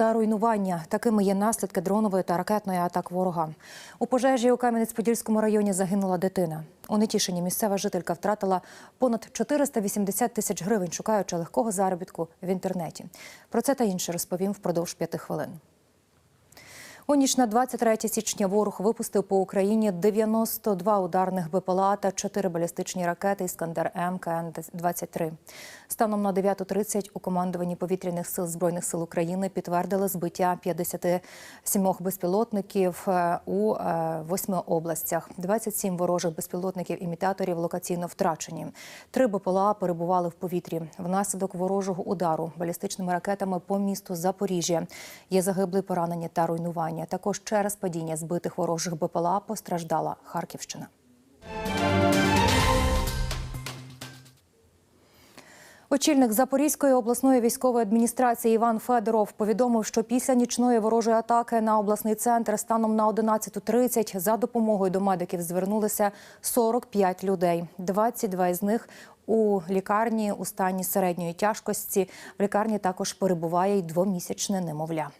та руйнування. Такими є наслідки дронової та ракетної атак ворога. У пожежі у Кам'янець-Подільському районі загинула дитина. У Нетішині місцева жителька втратила понад 480 тисяч гривень, шукаючи легкого заробітку в інтернеті. Про це та інше розповім впродовж п'яти хвилин. У ніч на 23 січня ворог випустив по Україні 92 ударних БПЛА та 4 балістичні ракети «Іскандер М» КН-23. Станом на 9.30 у командуванні повітряних сил Збройних сил України підтвердили збиття 57 безпілотників е, у е, восьми областях. 27 ворожих безпілотників-імітаторів локаційно втрачені. Три БПЛА перебували в повітрі. Внаслідок ворожого удару балістичними ракетами по місту Запоріжжя є загиблі, поранені та руйнування. Також через падіння збитих ворожих БПЛА постраждала Харківщина. Очільник Запорізької обласної військової адміністрації Іван Федоров повідомив, що після нічної ворожої атаки на обласний центр станом на 11.30 за допомогою до медиків звернулися 45 людей. 22 із них у лікарні у стані середньої тяжкості. В лікарні також перебуває й двомісячне немовля.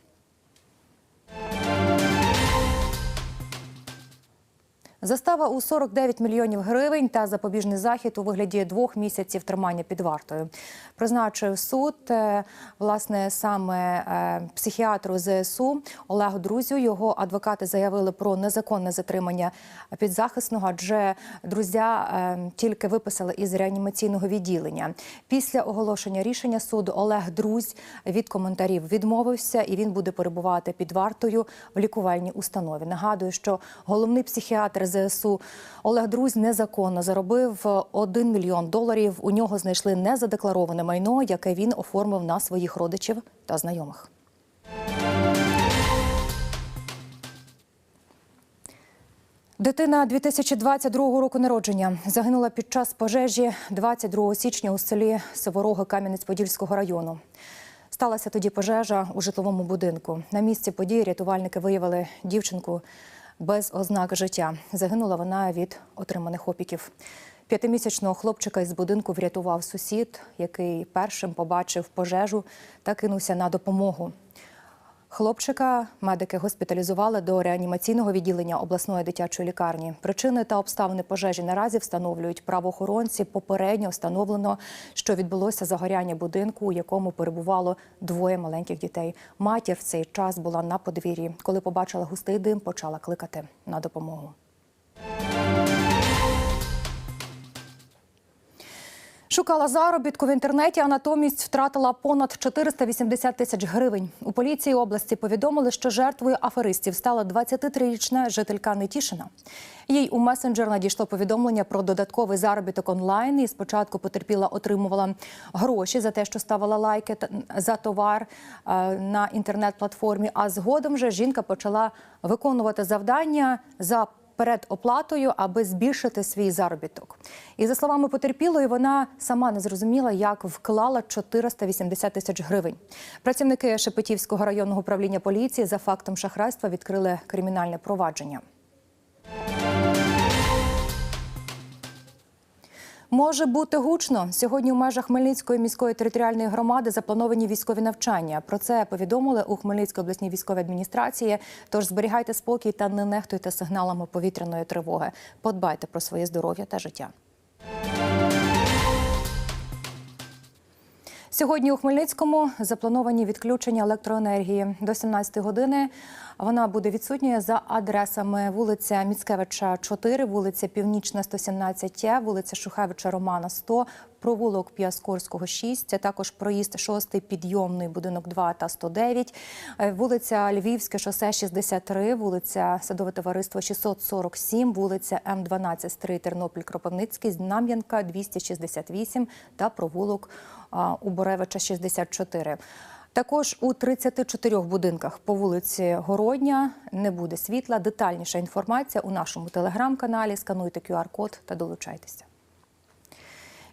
Застава у 49 мільйонів гривень та запобіжний захід у вигляді двох місяців тримання під вартою. Призначив суд е, власне саме е, психіатру ЗСУ Олегу Друзю. Його адвокати заявили про незаконне затримання підзахисного, адже друзі е, тільки виписали із реанімаційного відділення. Після оголошення рішення суду Олег Друзь від коментарів відмовився і він буде перебувати під вартою в лікувальній установі. Нагадую, що головний психіатр ЗСУ Олег Друзь незаконно заробив 1 мільйон доларів. У нього знайшли незадеклароване майно, яке він оформив на своїх родичів та знайомих. Дитина 2022 року народження загинула під час пожежі 22 січня у селі Севороги Кам'янець-Подільського району. Сталася тоді пожежа у житловому будинку. На місці події рятувальники виявили дівчинку без ознак життя. Загинула вона від отриманих опіків. П'ятимісячного хлопчика із будинку врятував сусід, який першим побачив пожежу та кинувся на допомогу. Хлопчика медики госпіталізували до реанімаційного відділення обласної дитячої лікарні. Причини та обставини пожежі наразі встановлюють правоохоронці. Попередньо встановлено, що відбулося загоряння будинку, у якому перебувало двоє маленьких дітей. Матір в цей час була на подвір'ї. Коли побачила густий дим, почала кликати на допомогу. Шукала заробітку в інтернеті, а натомість втратила понад 480 тисяч гривень. У поліції області повідомили, що жертвою аферистів стала 23-річна жителька Нетішина. Їй у месенджер надійшло повідомлення про додатковий заробіток онлайн. І спочатку потерпіла, отримувала гроші за те, що ставила лайки за товар е, на інтернет-платформі. А згодом вже жінка почала виконувати завдання за перед оплатою, аби збільшити свій заробіток. І за словами потерпілої, вона сама не зрозуміла, як вклала 480 тисяч гривень. Працівники Шепетівського районного управління поліції за фактом шахрайства відкрили кримінальне провадження. Може бути гучно. Сьогодні у межах Хмельницької міської територіальної громади заплановані військові навчання. Про це повідомили у Хмельницькій обласній військовій адміністрації. Тож зберігайте спокій та не нехтуйте сигналами повітряної тривоги. Подбайте про своє здоров'я та життя. Сьогодні у Хмельницькому заплановані відключення електроенергії до 17 години. Вона буде відсутньою за адресами вулиця Міцкевича, 4, вулиця Північна, 117 Є, вулиця Шухевича Романа, 100, провулок Піаскорського, 6, також проїзд 6, підйомний будинок 2 та 109, е, вулиця Львівське шосе 63, вулиця Садове товариство 647, вулиця М12 Стрий Тернопіль Кропивницький, Знам'янка 268 та провулок а, Уборевича 64. Також у 34 будинках по вулиці Городня не буде світла. Детальніша інформація у нашому телеграм-каналі. Скануйте QR-код та долучайтеся.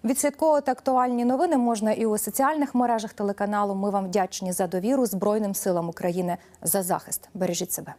Відслідковувати актуальні новини можна і у соціальних мережах телеканалу. Ми вам вдячні за довіру Збройним силам України за захист. Бережіть себе.